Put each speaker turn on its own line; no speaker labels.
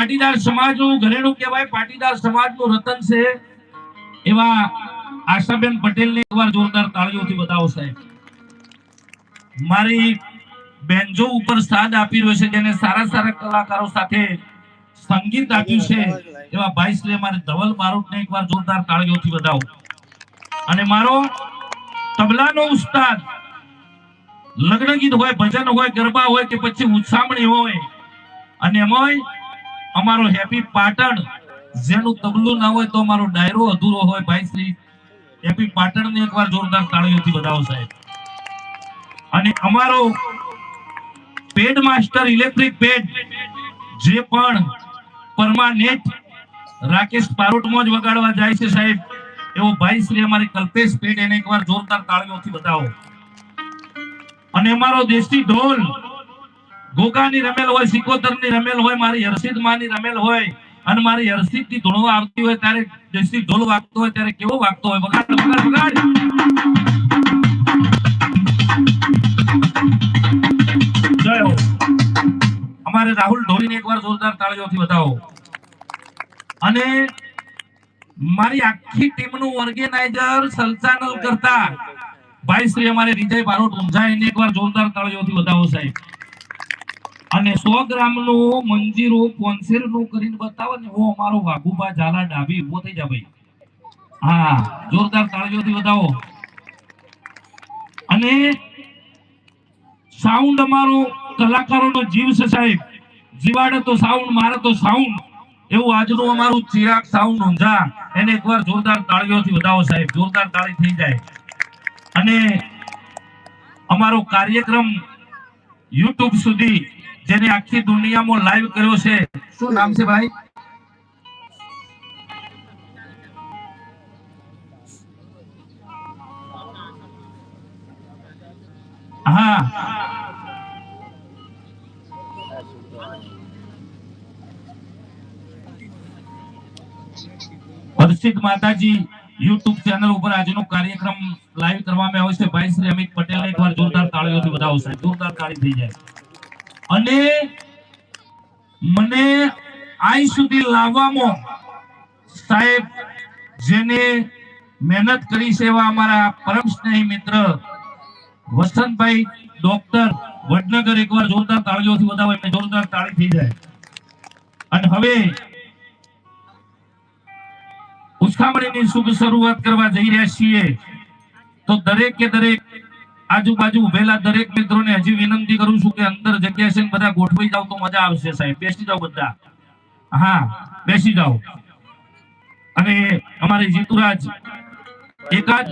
પાટીદાર સમાજનું, ઘરેણું કહેવાય, પાટીદાર સમાજનું રતન છે એવા આશાબેન પટેલને એકવાર જોરદાર તાળીઓથી બતાવો સાહેબ. મારી બેન્જો ઉપર સાદ આપી રહ્યો છે, જેને સારા સારા કલાકારો સાથે સંગીત આપ્યું છે, એવા ભાઈ શ્રી અમારે ધવલ બારોટને એકવાર જોરદાર તાળીઓથી બતાવો. અને મારો તબલાનો ઉસ્તાદ લગ્ન ગીત હોય, ભજન હોય, ગરબા હોય કે પછી ઉત્સામણી હોય, અને એમાંય અમારો હેપી પાટણ, જેનું તબલું ના હોય તો અમારો ડાયરો અધૂરો હોય ભાઈ શ્રી. હેપી પાટણ ને એકવાર જોરદાર તાળીઓથી બતાવો સાહેબ. અને અમારો પેડ માસ્ટર ઇલેક્ટ્રિક પેડ, જે પણ પરમાનેન્ટ રાકેશ પારોટમાં જ વગાડવા જાય છે સાહેબ. એવો ભાઈ શ્રી અમારે કલ્પેશ પેડ એને એકવાર જોરદાર તાળીઓથી બતાવો. અને અમારો દેશી ઢોલ ગોગાની રમેલ હોય, સિકોતરની રમેલ હોય, મારી હર્ષિદ માની રમેલ હોય અને મારી હર્ષિદથી ધૂણો આવતી હોય ત્યારે દેશી ઢોલ વાગતો હોય ત્યારે કેવો વાગતો હોય? વગાડ વગાડ વગાડ! જય હો. અમારે રાહુલ ઢોલીને એકવાર જોરદાર તાળીઓથી બતાવો. અને મારી આખી ટીમનું ઓર્ગેનાઇઝર સંચાલન કરતા ભાઈ શ્રી અમારે વિજય બારોટ ઊંઝા એને એકવાર જોરદાર તાળીઓથી બતાવો સાહેબ. અને સો ગ્રામનું મંજીરું પોન્સેરનું કરીને બતાવો ને હું અમારો વાઘુબા ઝાલા ડાબી ઊભો થઈ જા હા, જોરદાર તાળીઓથી બતાવો અને સાઉન્ડ અમારો કલાકારોનો જીવ છે સાહેબ. જીવાડે તો સાઉન્ડ મારે તો સાઉન્ડ એવું આજનું અમારું ચિરાગ સાઉન્ડ ઊંઝા એને એકવાર જોરદાર તાળીઓથી વધાવો સાહેબ. જોરદાર તાળી થઈ જાય. અને અમારો કાર્યક્રમ યુટ્યુબ સુધી જેને આખી દુનિયામાં લાઈવ કર્યો છે. શું નામ છે ભાઈ? હા. હર્ષિત માતાજી યુટ્યુબ ચેનલ ઉપર આજનો કાર્યક્રમ લાઈવ કરવામાં આવ્યો ભાઈ શ્રી અમિત પટેલ એકવાર જોરદાર તાળીઓથી વધાવો સાહેબ જોરદાર તાળી થઈ જાય. અને મને આઈ સુધી લાવવામાં સાહેબ જેને મહેનત કરી છે એવા અમારા પરમ સ્નેહી મિત્ર વસંતભાઈ ડોક્ટર વડનગર એકવાર જોરદાર તાળીઓથી વધાવો. એમને જોરદાર તાળી થઈ જાય. અને હવે ઉછામણીની શુભ શરૂઆત કરવા જઈ રહ્યા છીએ. તો દરેક દરેક આજુબાજુ ઉભેલા દરેક મિત્રોને હજી વિનંતી કરું છું કે અંદર જગ્યા છે બધા ગોઠવી જાવ તો મજા આવશે સાહેબ. બેસી જાઓ બધા. હા, બેસી જાઓ. અને અમારે જીતુરાજ એકાદ